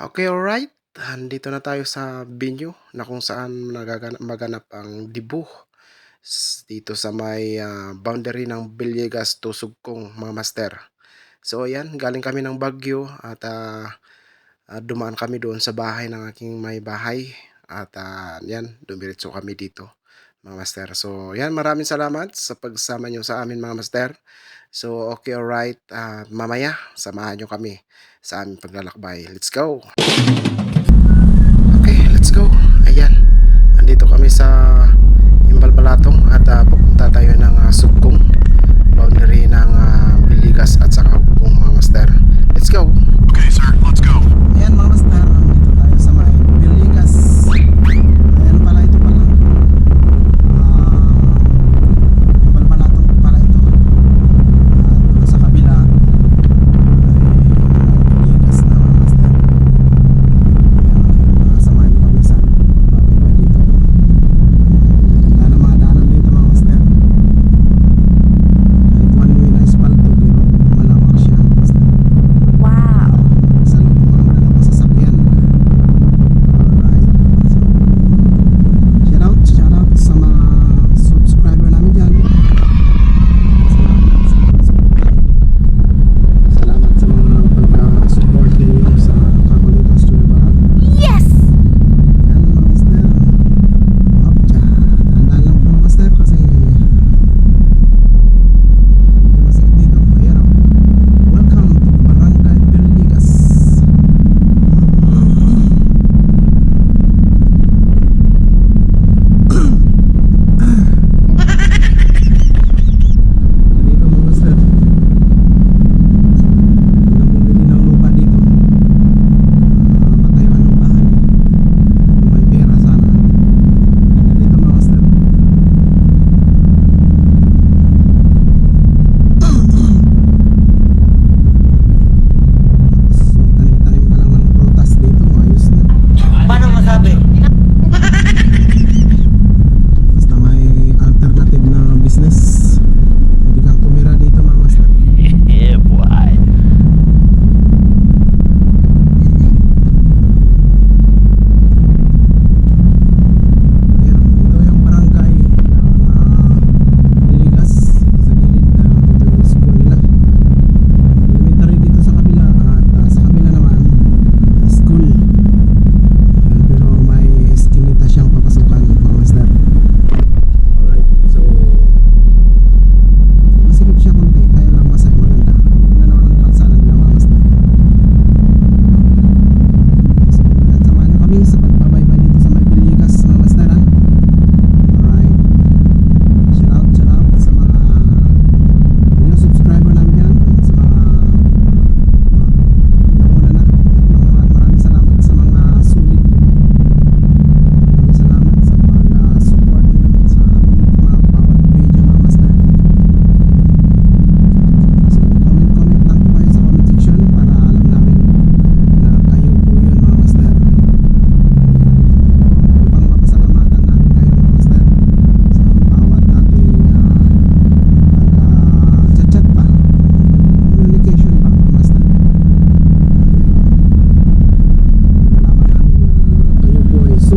Okay, alright. Andito na tayo sa venue na kung saan nagaganap maganap ang debut s- dito sa may ah, boundary ng Villegas to Sugkong mga master. So ayan, galing kami ng Baguio at ah, dumaan kami doon sa bahay ng aking may bahay at ah, yan, dumiretso kami dito mga master. So yan, maraming salamat sa pagsama nyo sa amin mga master. So okay, alright. Ah, mamaya, samahan nyo kami sa aming paglalakbay. Let's go! Okay, let's go. Ayan. Andito kami sa Imbalbalatong at ah, pupunta tayo ng uh, Sugkong. Boundary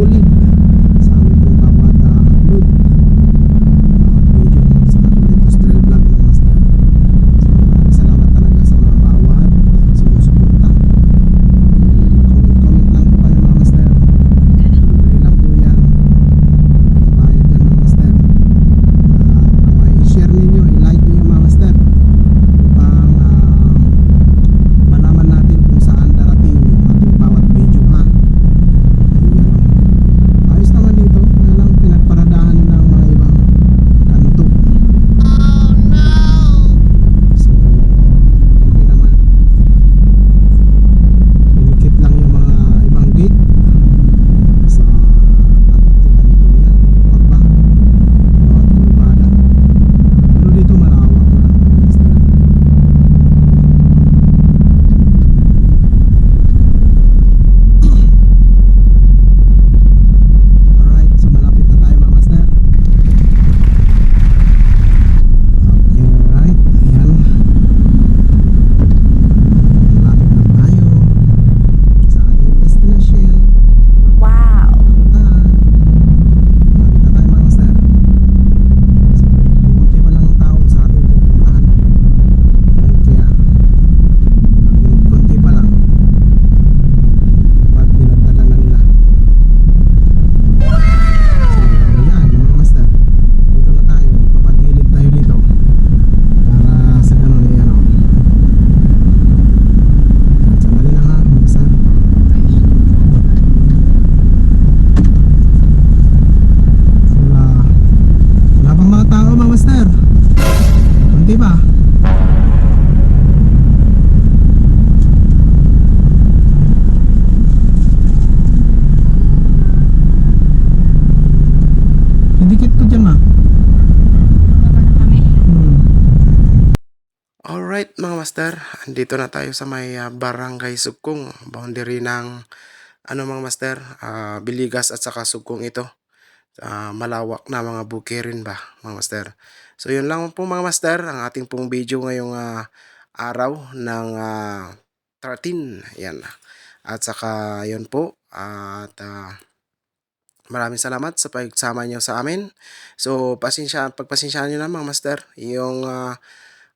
Олімп. Master, andito na tayo sa may ah, Barangay Sugkong, boundary ng ano mga master, ah, Biligas at saka Sugkong ito. Ah, malawak na mga bukirin ba mga master. So yun lang po mga master ang ating pong video ngayong ah, araw ng ah, 13. Yan. At saka yun po at ah, maraming salamat sa pagsama nyo sa amin. So pasensya, pagpasensyaan nyo na mga master yung ah,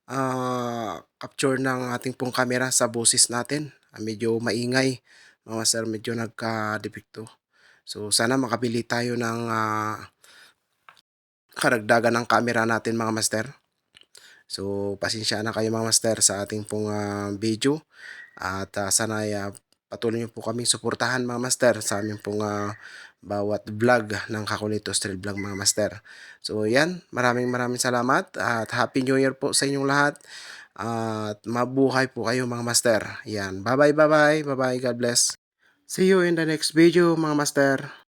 ah, capture ng ating pong camera sa boses natin. Ah, medyo maingay mga master, medyo nagka-depekto. So sana makabili tayo ng ah, karagdagan ng camera natin mga master. So pasensya na kayo mga master sa ating pong ah, video at ah, sana ah, patuloy niyo po kaming suportahan mga master sa aming pong ah, bawat vlog ng Kakulitos Trail Vlog mga master. So yan, maraming maraming salamat at Happy New Year po sa inyong lahat. At mabuhay po kayo mga master. Yan. Bye bye bye bye. Bye bye. God bless. See you in the next video mga master.